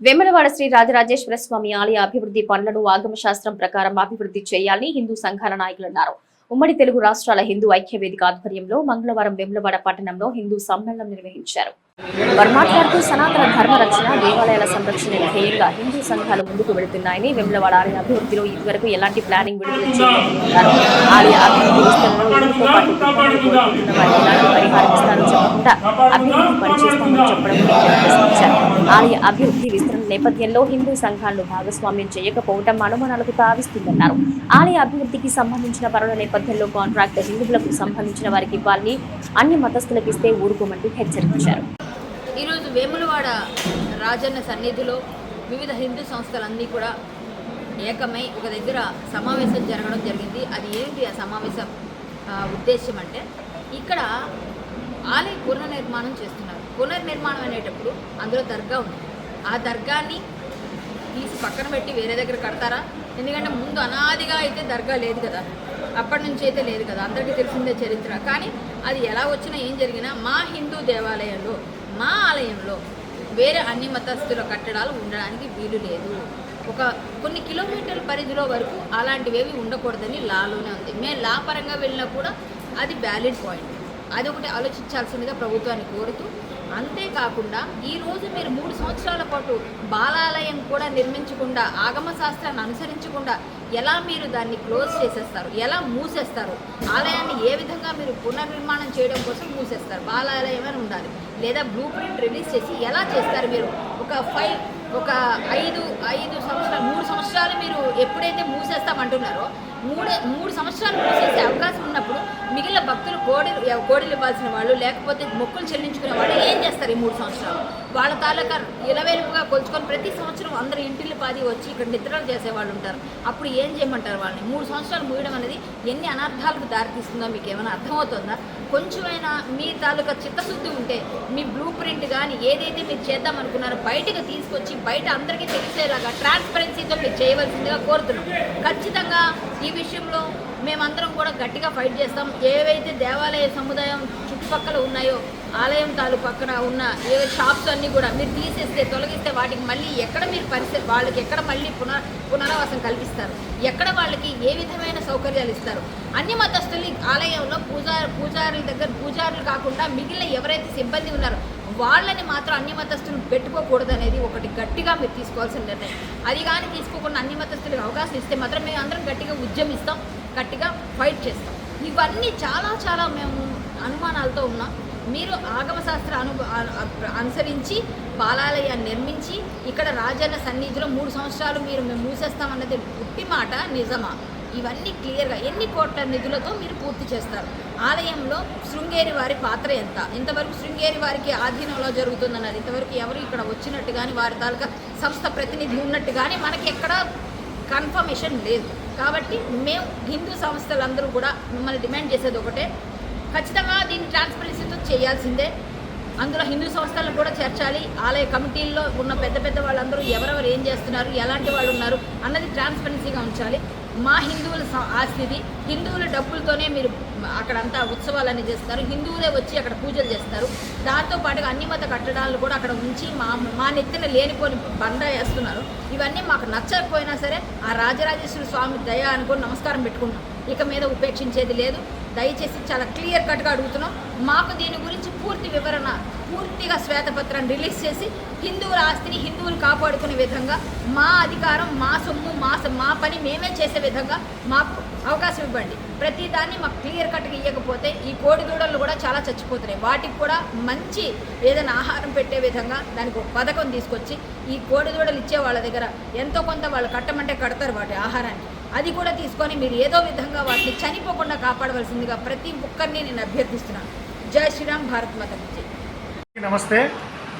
వెమ్మలవాడ శ్రీ రాజరాజేశ్వర స్వామి ఆలయ అభివృద్ధి పనులను ఆగమ శాస్త్రం ప్రకారం అభివృద్ధి చేయాలని హిందూ సంఘాల నాయకులు అన్నారు. ఉమ్మడి తెలుగు రాష్ట్రాల హిందూ ఐక్య వేదిక ఆధ్వర్యంలో మంగళవారం వెమ్లవాడ పట్టణంలో హిందూ సమ్మేళనం నిర్వహించారు. వారు మాట్లాడుతూ సనాతన ధర్మ రక్షణ దేవాలయాల సంరక్షణ ధ్యేయంగా హిందూ సంఘాలు ముందుకు వెళుతున్నాయని వెమ్లవాడ ఆలయ అభివృద్ధిలో ఇదివరకు ఎలాంటి ప్లానింగ్ విడుదల ఆలయ అభివృద్ధి విస్తరణలో ఇందుతో పాటు వారికి ఎలాంటి పరిహారం ఇస్తారో చెప్పకుండా అభివృద్ధి పనిచేస్తామని చెప్పడం ప్రశ్నించారు. ఆలయ అభివృద్ధి విస్తరణ నేపథ్యంలో హిందూ సంఘాలను భాగస్వామ్యం చేయకపోవడం అనుమానాలకు తావిస్తుందన్నారు. ఆలయ అభివృద్ధికి సంబంధించిన పనుల నేపథ్యంలో కాంట్రాక్ట్ హిందువులకు సంబంధించిన వారికి ఇవ్వాలని అన్ని మతస్థులకు ఇస్తే ఊరుకోమంటూ హెచ్చరించారు. ఈరోజు వేములవాడ రాజన్న సన్నిధిలో వివిధ హిందూ సంస్థలన్నీ కూడా ఏకమై ఒక దగ్గర సమావేశం జరగడం జరిగింది. అది ఏంటి? ఆ సమావేశం ఉద్దేశ్యం ఉద్దేశం అంటే ఇక్కడ ఆలయ పునర్నిర్మాణం చేస్తున్నారు. పునర్నిర్మాణం అనేటప్పుడు అందులో దర్గా ఉంది. ఆ దర్గాని తీసి పక్కన పెట్టి వేరే దగ్గర కడతారా? ఎందుకంటే ముందు అనాదిగా అయితే దర్గా లేదు కదా. అప్పటి నుంచి అయితే లేదు కదా. అందరికీ తెలిసిందే చరిత్ర. కానీ అది ఎలా వచ్చినా ఏం జరిగినా మా హిందూ దేవాలయంలో మా ఆలయంలో వేరే అన్ని మతస్థుల కట్టడాలు ఉండడానికి వీలు లేదు. ఒక కొన్ని కిలోమీటర్ల పరిధిలో వరకు అలాంటివేవి ఉండకూడదని లాలోనే ఉంది. మేము లా పరంగా వెళ్ళినా కూడా అది వ్యాలిడ్ పాయింట్ అది ఒకటి ఆలోచించాల్సిందిగా ప్రభుత్వాన్ని కోరుతూ అంతేకాకుండా ఈరోజు మీరు మూడు సంవత్సరాల పాటు బాలాలయం కూడా నిర్మించకుండా ఆగమ శాస్త్రాన్ని అనుసరించకుండా ఎలా మీరు దాన్ని క్లోజ్ చేసేస్తారు? ఎలా మూసేస్తారు? ఆలయాన్ని ఏ విధంగా మీరు పునర్నిర్మాణం చేయడం కోసం మూసేస్తారు? బాలాలయం అని ఉండాలి. లేదా బ్లూ ప్రింట్ రిలీజ్ చేసి ఎలా చేస్తారు మీరు? ఒక ఫైవ్ ఒక ఐదు ఐదు సంవత్సరాలు మూడు సంవత్సరాలు మీరు ఎప్పుడైతే మూసేస్తామంటున్నారో మూడు మూడు సంవత్సరాలు మూసేసే అవకాశం ఉన్నప్పుడు మిగిలిన భక్తులు కోడలు కోడలు ఇవ్వాల్సిన వాళ్ళు లేకపోతే మొక్కులు చెల్లించుకునే వాళ్ళు ఏం చేస్తారు ఈ మూడు సంవత్సరాలు? వాళ్ళ తాలూకా ఇలవేలుపుగా కొలుచుకొని ప్రతి సంవత్సరం అందరు ఇంటిల్లు పాది వచ్చి ఇక్కడ నిద్రలు చేసే వాళ్ళు ఉంటారు. అప్పుడు ఏం చేయమంటారు వాళ్ళని? మూడు సంవత్సరాలు మూయడం అనేది ఎన్ని అనర్థాలకు దారితీస్తుందో మీకు ఏమైనా అర్థమవుతుందా? కొంచెమైనా మీ తాలూకా చిత్తశుద్ధి ఉంటే మీ బ్లూ ప్రింట్ కానీ ఏదైతే మీరు చేద్దాం అనుకున్నారో బయటకు తీసుకొచ్చి బయట అందరికీ తెలిసేలాగా ట్రాన్స్పరెన్సీతో మీరు చేయవలసిందిగా కోరుతున్నాం. ఖచ్చితంగా ఈ విషయంలో మేమందరం కూడా గట్టిగా ఫైట్ చేస్తాం. ఏవైతే దేవాలయ సముదాయం చుట్టుపక్కల ఉన్నాయో ఆలయం తాలూ పక్కన ఉన్న ఏ షాప్స్ అన్నీ కూడా మీరు తీసేస్తే తొలగిస్తే వాటికి మళ్ళీ ఎక్కడ మీరు పరిస్థితి వాళ్ళకి ఎక్కడ మళ్ళీ పునర్ పునరావాసం కల్పిస్తారు? ఎక్కడ వాళ్ళకి ఏ విధమైన సౌకర్యాలు ఇస్తారు? అన్ని మతస్థులు ఆలయంలో పూజా పూజారుల దగ్గర పూజారులు కాకుండా మిగిలిన ఎవరైతే సిబ్బంది ఉన్నారో వాళ్ళని మాత్రం అన్ని మతస్థులు పెట్టుకోకూడదు అనేది ఒకటి గట్టిగా మీరు తీసుకోవాల్సిన నిర్ణయం. అది కానీ తీసుకోకుండా అన్ని మతస్థులకు అవకాశం ఇస్తే మాత్రం మేము అందరం గట్టిగా ఉద్యమిస్తాం. గట్టిగా ఫైట్ చేస్తాం. ఇవన్నీ చాలా చాలా మేము అనుమానాలతో ఉన్నాం. మీరు ఆగమశాస్త్ర అను అనుసరించి బాలాలయాన్ని నిర్మించి ఇక్కడ రాజన్న సన్నిధిలో మూడు సంవత్సరాలు మీరు మేము మూసేస్తామన్నది గుట్టి మాట నిజమా? ఇవన్నీ క్లియర్గా ఎన్ని కోట్ల నిధులతో మీరు పూర్తి చేస్తారు? ఆలయంలో శృంగేరి వారి పాత్ర ఎంత? ఇంతవరకు శృంగేరి వారికి ఆధీనంలో జరుగుతుందన్నది ఇంతవరకు ఎవరు ఇక్కడ వచ్చినట్టు కానీ వారి తాలూకా సంస్థ ప్రతినిధి ఉన్నట్టు కానీ మనకి ఎక్కడ కన్ఫర్మేషన్ లేదు. కాబట్టి మేము హిందూ సంస్థలందరూ కూడా మిమ్మల్ని డిమాండ్ చేసేది ఒకటే. ఖచ్చితంగా దీన్ని ట్రాన్స్పరెన్సీతో చేయాల్సిందే. అందులో హిందూ సంస్థలను కూడా చేర్చాలి. ఆలయ కమిటీల్లో ఉన్న పెద్ద పెద్ద వాళ్ళందరూ ఎవరెవరు ఏం చేస్తున్నారు ఎలాంటి వాళ్ళు ఉన్నారు అన్నది ట్రాన్స్పరెన్సీగా ఉంచాలి. మా హిందువుల స- ఆస్తిది. హిందువుల డబ్బులతోనే మీరు అక్కడంతా ఉత్సవాలన్నీ చేస్తారు. హిందువులే వచ్చి అక్కడ పూజలు చేస్తారు. దాంతో పాటుగా అన్ని మత కట్టడాలను కూడా అక్కడ ఉంచి మా మా నెత్తిన లేనిపోని బండ వేస్తున్నారు. ఇవన్నీ మాకు నచ్చకపోయినా సరే ఆ రాజరాజేశ్వర స్వామి దయ అనుకుని నమస్కారం పెట్టుకున్నాం ఇక మీద ఉపేక్షించేది లేదు. దయచేసి చాలా క్లియర్ కట్గా అడుగుతున్నాం. మాకు దీని గురించి పూర్తి వివరణ పూర్తిగా శ్వేతపత్రాన్ని రిలీజ్ చేసి హిందువుల ఆస్తిని హిందువులు కాపాడుకునే విధంగా మా అధికారం మా సొమ్ము మా మా పని మేమే చేసే విధంగా మాకు అవకాశం ఇవ్వండి. ప్రతి దాన్ని మాకు క్లియర్ కట్గా ఇవ్వకపోతే ఈ కోడి దూడలు కూడా చాలా చచ్చిపోతున్నాయి. వాటికి కూడా మంచి ఏదైనా ఆహారం పెట్టే విధంగా దానికి ఒక పథకం తీసుకొచ్చి ఈ కోడి దూడలు ఇచ్చే వాళ్ళ దగ్గర ఎంతో కొంత వాళ్ళు కట్టమంటే కడతారు వాటి ఆహారాన్ని. అది కూడా తీసుకొని మీరు ఏదో విధంగా వాటిని చనిపోకుండా కాపాడవలసిందిగా ప్రతి ఒక్కరిని నేను అభ్యర్థిస్తున్నాను. జై శ్రీరామ్ భారత్ మాత నమస్తే.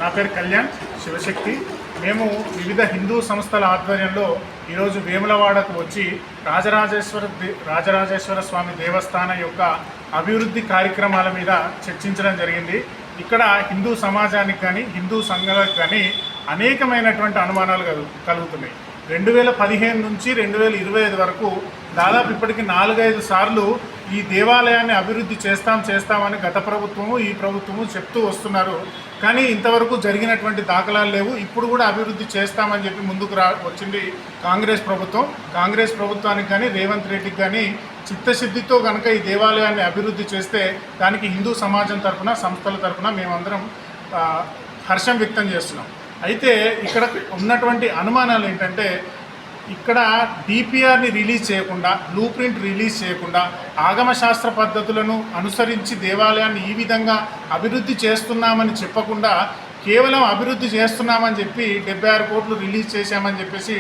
నా పేరు కళ్యాణ్ శివశక్తి. మేము వివిధ హిందూ సంస్థల ఆధ్వర్యంలో ఈరోజు వేములవాడకు వచ్చి రాజరాజేశ్వర దే- రాజరాజేశ్వర స్వామి దేవస్థానం యొక్క అభివృద్ధి కార్యక్రమాల మీద చర్చించడం జరిగింది. ఇక్కడ హిందూ సమాజానికి కానీ హిందూ సంఘాలకు కానీ అనేకమైనటువంటి అనుమానాలు కలుగుతున్నాయి. రెండు వేల పదిహేను నుంచి రెండు వేల ఇరవై ఐదు వరకు దాదాపు ఇప్పటికి నాలుగైదు సార్లు ఈ దేవాలయాన్ని అభివృద్ధి చేస్తాం చేస్తామని గత ప్రభుత్వము ఈ ప్రభుత్వము చెప్తూ వస్తున్నారు. కానీ ఇంతవరకు జరిగినటువంటి దాఖలాలు లేవు. ఇప్పుడు కూడా అభివృద్ధి చేస్తామని చెప్పి ముందుకు రా వచ్చింది కాంగ్రెస్ ప్రభుత్వం. కాంగ్రెస్ ప్రభుత్వానికి కానీ రేవంత్ రెడ్డికి కానీ చిత్తశుద్ధితో కనుక ఈ దేవాలయాన్ని అభివృద్ధి చేస్తే దానికి హిందూ సమాజం తరఫున సంస్థల తరఫున మేమందరం హర్షం వ్యక్తం చేస్తున్నాం. అయితే ఇక్కడ ఉన్నటువంటి అనుమానాలు ఏంటంటే ఇక్కడ డిపిఆర్ని రిలీజ్ చేయకుండా బ్లూ ప్రింట్ రిలీజ్ చేయకుండా ఆగమశాస్త్ర పద్ధతులను అనుసరించి దేవాలయాన్ని ఈ విధంగా అభివృద్ధి చేస్తున్నామని చెప్పకుండా కేవలం అభివృద్ధి చేస్తున్నామని చెప్పి డెబ్బై ఆరు కోట్లు రిలీజ్ చేశామని చెప్పేసి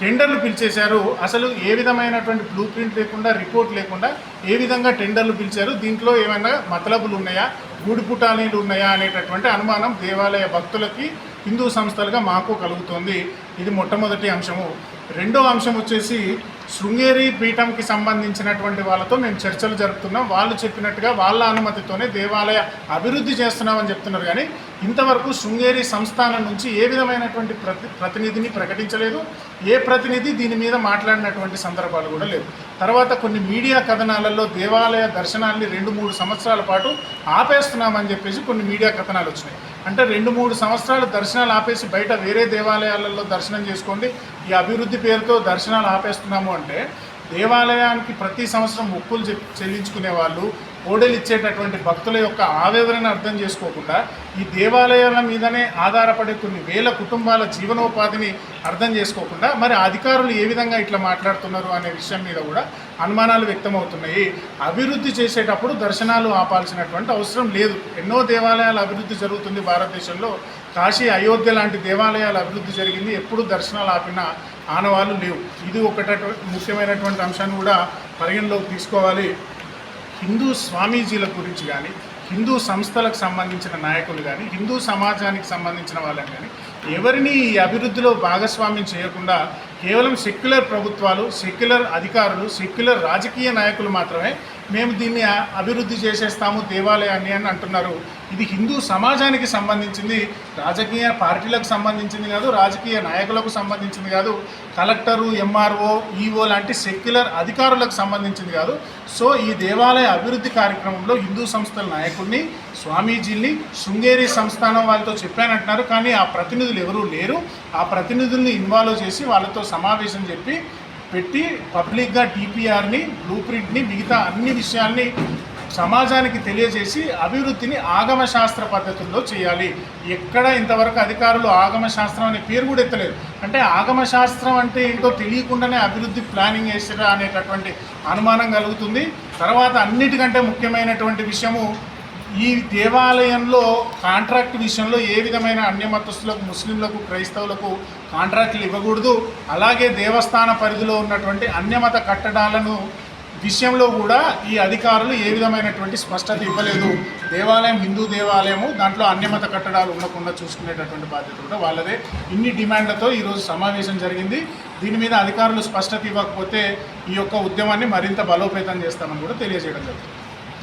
టెండర్లు పిలిచేశారు. అసలు ఏ విధమైనటువంటి బ్లూ ప్రింట్ లేకుండా రిపోర్ట్ లేకుండా ఏ విధంగా టెండర్లు పిలిచారు? దీంట్లో ఏమైనా మతలబులు ఉన్నాయా? గూడిపుటానీలు ఉన్నాయా? అనేటటువంటి అనుమానం దేవాలయ భక్తులకి హిందూ సంస్థలుగా మాకు కలుగుతుంది. ఇది మొట్టమొదటి అంశము. రెండో అంశం వచ్చేసి శృంగేరి పీఠంకి సంబంధించినటువంటి వాళ్ళతో మేము చర్చలు జరుపుతున్నాం. వాళ్ళు చెప్పినట్టుగా వాళ్ళ అనుమతితోనే దేవాలయ అభివృద్ధి చేస్తున్నామని చెప్తున్నారు. కానీ ఇంతవరకు శృంగేరి సంస్థానం నుంచి ఏ విధమైనటువంటి ప్రతి ప్రతినిధిని ప్రకటించలేదు. ఏ ప్రతినిధి దీని మీద మాట్లాడినటువంటి సందర్భాలు కూడా లేవు. తర్వాత కొన్ని మీడియా కథనాలలో దేవాలయ దర్శనాన్ని రెండు మూడు సంవత్సరాల పాటు ఆపేస్తున్నామని చెప్పేసి కొన్ని మీడియా కథనాలు వచ్చినాయి. అంటే రెండు మూడు సంవత్సరాలు దర్శనాలు ఆపేసి బయట వేరే దేవాలయాలలో దర్శనం చేసుకోండి. ఈ అభివృద్ధి పేరుతో దర్శనాలు ఆపేస్తున్నాము అంటే దేవాలయానికి ప్రతి సంవత్సరం మొక్కులు చె- చెల్లించుకునే వాళ్ళు కోడలు ఇచ్చేటటువంటి భక్తుల యొక్క ఆవేదనను అర్థం చేసుకోకుండా ఈ దేవాలయాల మీదనే ఆధారపడే కొన్ని వేల కుటుంబాల జీవనోపాధిని అర్థం చేసుకోకుండా మరి అధికారులు ఏ విధంగా ఇట్లా మాట్లాడుతున్నారు అనే విషయం మీద కూడా అనుమానాలు వ్యక్తమవుతున్నాయి. అభివృద్ధి చేసేటప్పుడు దర్శనాలు ఆపాల్సినటువంటి అవసరం లేదు. ఎన్నో దేవాలయాల అభివృద్ధి జరుగుతుంది భారతదేశంలో. కాశీ అయోధ్య లాంటి దేవాలయాల అభివృద్ధి జరిగింది. ఎప్పుడు దర్శనాలు ఆపిన ఆనవాళ్ళు లేవు. ఇది ఒకట ముఖ్యమైనటువంటి అంశాన్ని కూడా పరిగణలోకి తీసుకోవాలి. హిందూ స్వామీజీల గురించి కానీ హిందూ సంస్థలకు సంబంధించిన నాయకులు కానీ హిందూ సమాజానికి సంబంధించిన వాళ్ళని కానీ ఎవరిని ఈ అభివృద్ధిలో భాగస్వామ్యం చేయకుండా కేవలం సెక్యులర్ ప్రభుత్వాలు సెక్యులర్ అధికారులు సెక్యులర్ రాజకీయ నాయకులు మాత్రమే మేము దీన్ని అభివృద్ధి చేసేస్తాము దేవాలయాన్ని అని అంటున్నారు. ఇది హిందూ సమాజానికి సంబంధించింది రాజకీయ పార్టీలకు సంబంధించింది కాదు రాజకీయ నాయకులకు సంబంధించింది కాదు కలెక్టరు ఎంఆర్ఓ ఈఓ లాంటి సెక్యులర్ అధికారులకు సంబంధించింది కాదు. సో ఈ దేవాలయ అభివృద్ధి కార్యక్రమంలో హిందూ సంస్థల నాయకుడిని స్వామీజీని శృంగేరి సంస్థానం వాళ్ళతో చెప్పానంటున్నారు. కానీ ఆ ప్రతినిధులు ఎవరూ లేరు. ఆ ప్రతినిధుల్ని ఇన్వాల్వ్ చేసి వాళ్ళతో సమావేశం చెప్పి పెట్టి పబ్లిక్గా డిపిఆర్ని బ్లూ ప్రింట్ని మిగతా అన్ని విషయాల్ని సమాజానికి తెలియజేసి అభివృద్ధిని ఆగమ శాస్త్ర పద్ధతుల్లో చేయాలి. ఎక్కడ ఇంతవరకు అధికారులు ఆగమ శాస్త్రం అనే పేరు కూడా ఎత్తలేదు. అంటే ఆగమ శాస్త్రం అంటే ఏంటో తెలియకుండానే అభివృద్ధి ప్లానింగ్ చేసిరా అనేటటువంటి అనుమానం కలుగుతుంది. తర్వాత అన్నిటికంటే ముఖ్యమైనటువంటి విషయము ఈ దేవాలయంలో కాంట్రాక్ట్ విషయంలో ఏ విధమైన అన్యమతస్తులకు ముస్లింలకు క్రైస్తవులకు కాంట్రాక్టులు ఇవ్వకూడదు. అలాగే దేవస్థాన పరిధిలో ఉన్నటువంటి అన్యమత కట్టడాలను విషయంలో కూడా ఈ అధికారులు ఏ విధమైనటువంటి స్పష్టత ఇవ్వలేదు. దేవాలయం హిందూ దేవాలయము దాంట్లో అన్యమత కట్టడాలు ఉండకుండా చూసుకునేటటువంటి బాధ్యత కూడా వాళ్ళదే. ఇన్ని డిమాండ్లతో ఈరోజు సమావేశం జరిగింది. దీని మీద అధికారులు స్పష్టత ఇవ్వకపోతే ఈ యొక్క ఉద్యమాన్ని మరింత బలోపేతం చేస్తామని కూడా తెలియజేయడం జరుగుతుంది.